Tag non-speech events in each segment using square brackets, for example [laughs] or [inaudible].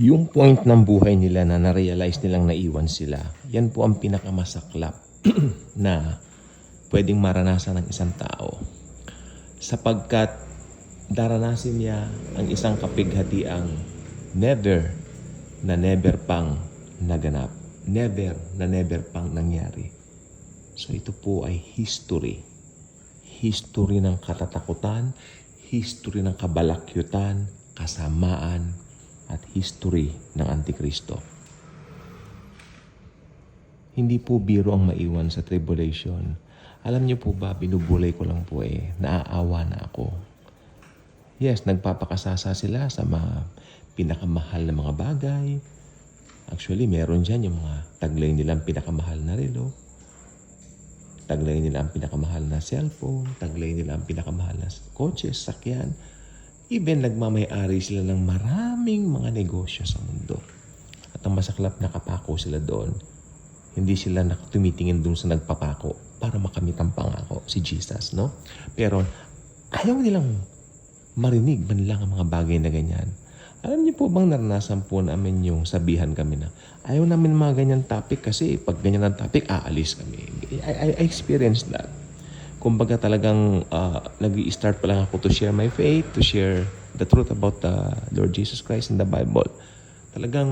yung point ng buhay nila na na-realize nilang naiwan sila, yan po ang pinakamasaklap [clears throat] na pwedeng maranasan ng isang tao. Sapagkat daranasin niya ang isang kapighatiang never na never pang naganap. Never na never pang nangyari. So ito po ay history. History ng katatakutan, history ng kabalakyutan, kasamaan, at history ng Antikristo. Hindi po biro ang maiwan sa tribulation. Alam niyo po ba, binubulay ko lang po eh, naaawa na ako. Yes, nagpapakasasa sila sa mga pinakamahal na mga bagay. Actually, meron dyan yung mga taglay nilang pinakamahal na relo. Taglay nila ang pinakamahal na cellphone. Taglay nila ang pinakamahal na kotse, sakyan. Even nagmamayari sila ng maraming mga negosyo sa mundo. At ang masaklap na kapako sila doon, hindi sila nakatumitingin doon sa nagpapako para makamit ang pangako, si Jesus, no? Pero ayaw nilang marinig man lang ang mga bagay na ganyan. Alam niyo po bang naranasan po namin yung sabihan kami na ayaw namin mga ganyan topic kasi pag ganyan ang topic, aalis kami. I, I, I experienced that. Kumbaga talagang uh, nag-i-start pa lang ako to share my faith, to share the truth about the Lord Jesus Christ in the Bible. Talagang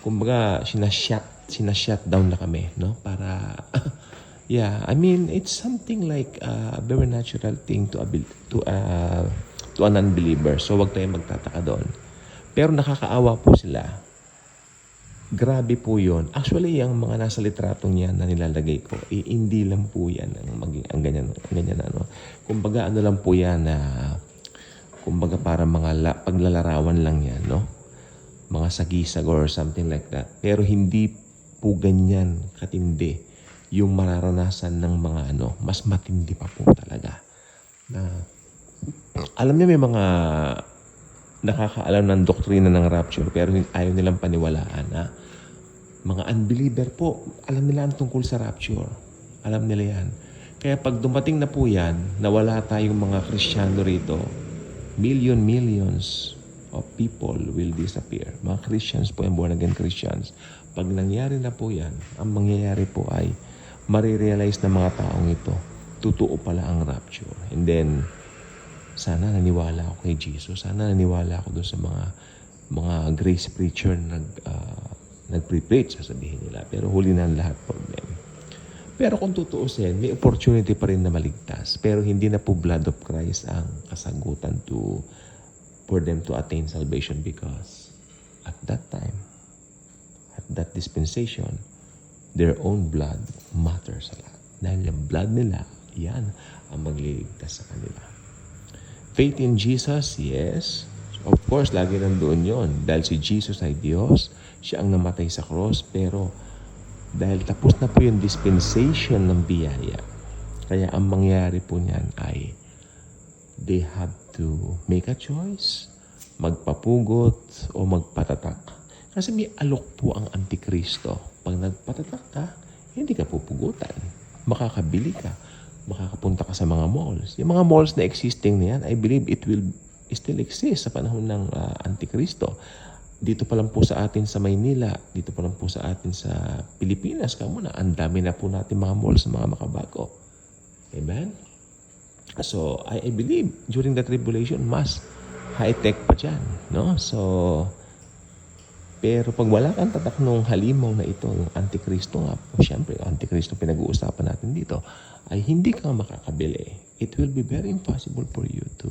kumbaga sinashut sinashut down na kami no? Para [laughs] yeah i mean it's something like uh, a very natural thing to to uh, to an unbeliever. So wag tayong magtataka doon. Pero nakakaawa po sila. Grabe po yon actually yung mga nasa litratong yan na nilalagay ko eh, hindi lang po yan ang, maging, ang ganyan, ang ganyan ano kumbaga ano lang po yan na kumbaga para mga la, paglalarawan lang yan no mga sagisag or something like that. Pero hindi po ganyan katindi yung mararanasan ng mga ano, mas matindi pa po talaga. Na, alam niyo may mga nakakaalam ng doktrina ng rapture pero ayaw nilang paniwalaan na mga unbeliever po, alam nila ang tungkol sa rapture. Alam nila yan. Kaya pag dumating na po yan, nawala tayong mga Kristiyano rito, million millions of people will disappear. Mga Christians po, yung born again Christians. Pag nangyari na po yan, ang mangyayari po ay marirealize ng mga taong ito, totoo pala ang rapture. And then, sana naniwala ako kay Jesus. Sana naniwala ako doon sa mga mga grace preacher na nag, uh, nag-preach, sasabihin nila. Pero huli na ang lahat problem. Pero kung tutuusin, may opportunity pa rin na maligtas. Pero hindi na po blood of Christ ang kasagutan to for them to attain salvation because at that time, at that dispensation, their own blood matters a lot. Dahil yung blood nila, yan ang magliligtas sa kanila. Faith in Jesus, yes. Of course, lagi nandoon yon Dahil si Jesus ay Diyos, siya ang namatay sa cross, pero dahil tapos na po yung dispensation ng biyaya, kaya ang mangyari po niyan ay they have to make a choice, magpapugot o magpatatak. Kasi may alok po ang Antikristo. Pag nagpatatak ka, hindi ka pupugutan. Makakabili ka. Makakapunta ka sa mga malls. Yung mga malls na existing na yan, I believe it will still exist sa panahon ng uh, Antikristo. Dito pa lang po sa atin sa Maynila, dito pa lang po sa atin sa Pilipinas, kamo na, ang dami na po natin mga malls mga makabago. Amen? So, I, I believe during the tribulation, mas high-tech pa dyan. No? So, pero pag wala kang tatak nung halimaw na ito, yung Antikristo nga po, syempre, Antikristo pinag-uusapan natin dito, ay hindi ka makakabili. It will be very impossible for you to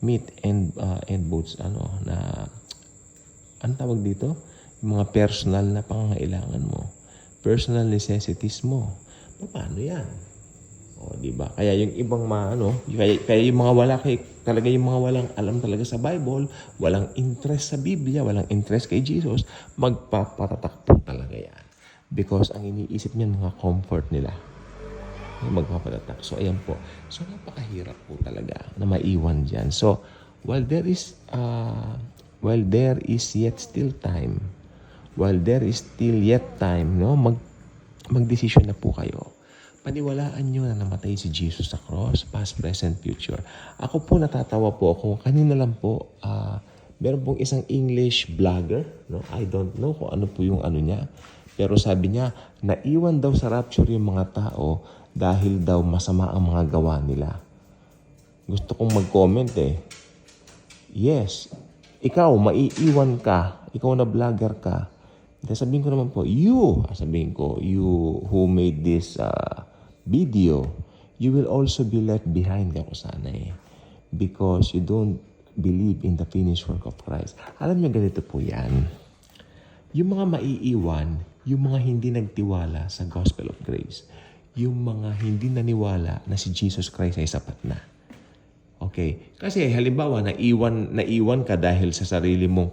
meet and uh, end boats, ano, na, ang tawag dito? Yung mga personal na pangangailangan mo. Personal necessities mo. Paano yan? O, di ba? Kaya yung ibang mga ano, kaya, kaya yung mga wala kay talaga yung mga walang alam talaga sa Bible, walang interest sa Biblia, walang interest kay Jesus, magpapatatak po talaga yan. Because ang iniisip niyan mga comfort nila. Magpapatatak. So ayan po. So napakahirap po talaga na maiwan diyan. So while there is uh, while there is yet still time, while there is still yet time, no, mag magdesisyon na po kayo paniwalaan nyo na namatay si Jesus sa cross, past, present, future. Ako po natatawa po ako. Kanina lang po, uh, Meron pong isang English vlogger, no? I don't know kung ano po yung ano niya. Pero sabi niya, naiwan daw sa rapture yung mga tao dahil daw masama ang mga gawa nila. Gusto kong mag-comment eh. Yes, ikaw, maiiwan ka. Ikaw na vlogger ka. Sabihin ko naman po, you, sabihin ko, you who made this uh, video, you will also be left behind ka ko sana eh. Because you don't believe in the finished work of Christ. Alam niyo, ganito po yan. Yung mga maiiwan, yung mga hindi nagtiwala sa gospel of grace, yung mga hindi naniwala na si Jesus Christ ay sapat na. Okay? Kasi halimbawa, naiwan, naiwan ka dahil sa sarili mong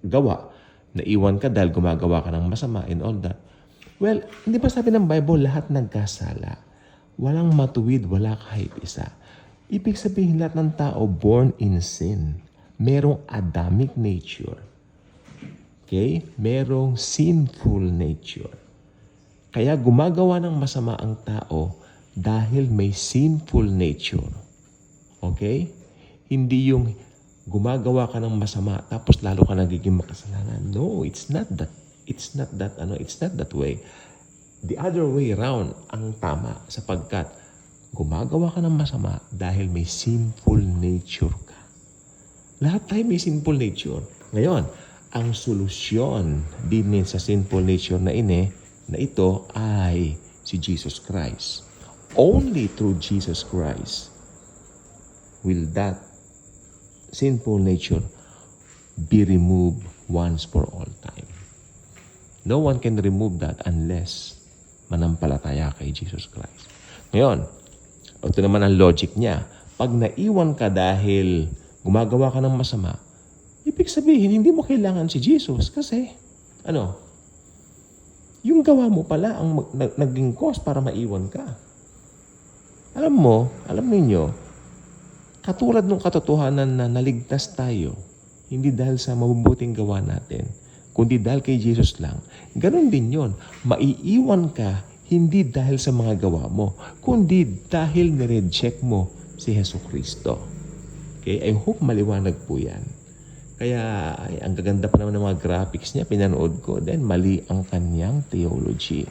gawa. Naiwan ka dahil gumagawa ka ng masama and all that. Well, hindi ba sabi ng Bible, lahat nagkasala. Walang matuwid, wala kahit isa. Ibig sabihin lahat ng tao born in sin. Merong Adamic nature. Okay? Merong sinful nature. Kaya gumagawa ng masama ang tao dahil may sinful nature. Okay? Hindi yung gumagawa ka ng masama tapos lalo ka nagiging makasalanan. No, it's not that. It's not that ano, it's not that way. The other way around ang tama sapagkat gumagawa ka ng masama dahil may sinful nature ka. Lahat tayo may sinful nature. Ngayon, ang solusyon din sa sinful nature na ini na ito ay si Jesus Christ. Only through Jesus Christ will that sinful nature be removed once for all time. No one can remove that unless manampalataya kay Jesus Christ. Ngayon, ito naman ang logic niya. Pag naiwan ka dahil gumagawa ka ng masama, ibig sabihin, hindi mo kailangan si Jesus kasi, ano, yung gawa mo pala ang naging cause para maiwan ka. Alam mo, alam ninyo, katulad ng katotohanan na naligtas tayo, hindi dahil sa mabubuting gawa natin, kundi dahil kay Jesus lang. Ganon din yon. Maiiwan ka hindi dahil sa mga gawa mo, kundi dahil nireject mo si Heso Kristo. Okay? I hope maliwanag po yan. Kaya ay, ang gaganda pa naman ng mga graphics niya, pinanood ko. Then mali ang kanyang theology.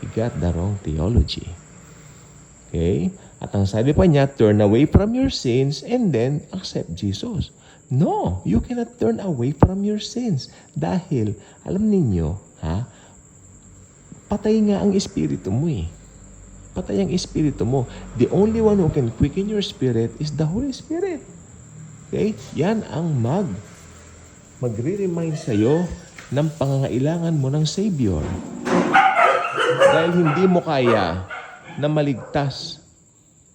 He got the wrong theology. Okay? At ang sabi pa niya, turn away from your sins and then accept Jesus. No, you cannot turn away from your sins. Dahil, alam ninyo, ha? Patay nga ang espiritu mo eh. Patay ang espiritu mo. The only one who can quicken your spirit is the Holy Spirit. Okay? Yan ang mag magre-remind sa'yo ng pangangailangan mo ng Savior. Dahil hindi mo kaya na maligtas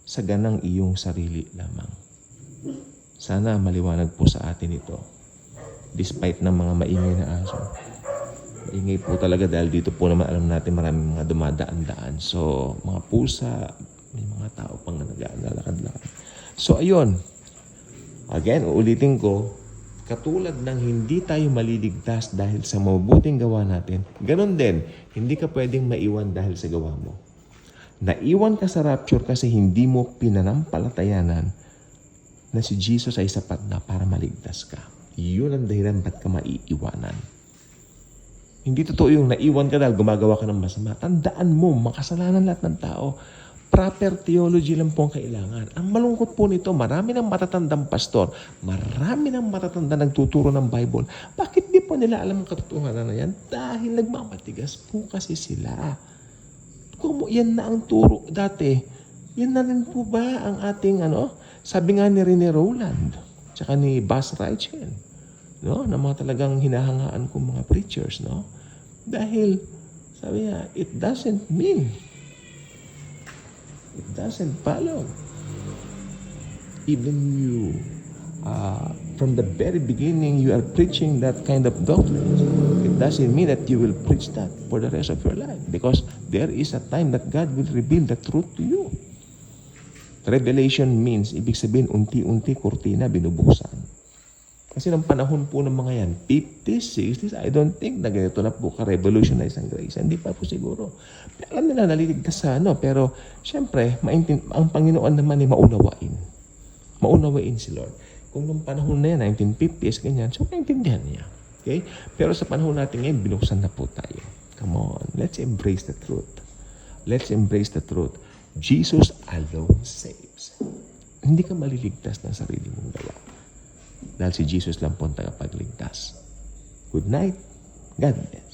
sa ganang iyong sarili lamang. Sana maliwanag po sa atin ito. Despite ng mga maingay na aso. Maingay po talaga dahil dito po naman alam natin maraming mga dumadaan-daan. So, mga pusa, may mga tao pang naglalakad-lakad. So, ayun. Again, uulitin ko, katulad ng hindi tayo maliligtas dahil sa mabuting gawa natin, ganon din, hindi ka pwedeng maiwan dahil sa gawa mo. Naiwan ka sa rapture kasi hindi mo pinanampalatayanan na si Jesus ay sapat na para maligtas ka. Yun ang dahilan ba't ka maiiwanan. Hindi totoo yung naiwan ka dahil gumagawa ka ng masama. Tandaan mo, makasalanan lahat ng tao. Proper theology lang po ang kailangan. Ang malungkot po nito, marami ng matatandang pastor, marami ng matatanda nagtuturo ng Bible. Bakit di po nila alam ang katotohanan na yan? Dahil nagmamatigas po kasi sila. Kung yan na ang turo dati, yan na rin po ba ang ating ano? Sabi nga ni Rene Rowland, tsaka ni Bas Reichel, no? Na mga talagang hinahangaan kong mga preachers, no? Dahil, sabi niya, it doesn't mean It doesn't follow. Even you, uh, from the very beginning, you are preaching that kind of doctrine. It doesn't mean that you will preach that for the rest of your life because there is a time that God will reveal the truth to you. Revelation means, ibig sabihin, unti-unti kurtina binubuksan. Kasi ng panahon po ng mga yan, 50s, 60s, I don't think na ganito na po ka-revolutionize ang grace. Hindi pa po siguro. Alam nila naliligtas sa ano, pero syempre, maintin- ang Panginoon naman ay maunawain. Maunawain si Lord. Kung nung panahon na yan, 1950s, ganyan, so naintindihan niya. Okay? Pero sa panahon natin ngayon, binuksan na po tayo. Come on, let's embrace the truth. Let's embrace the truth. Jesus alone saves. Hindi ka maliligtas ng sarili mong gawa. Dahil si Jesus lang po ang tagapagligtas. Good night. God bless.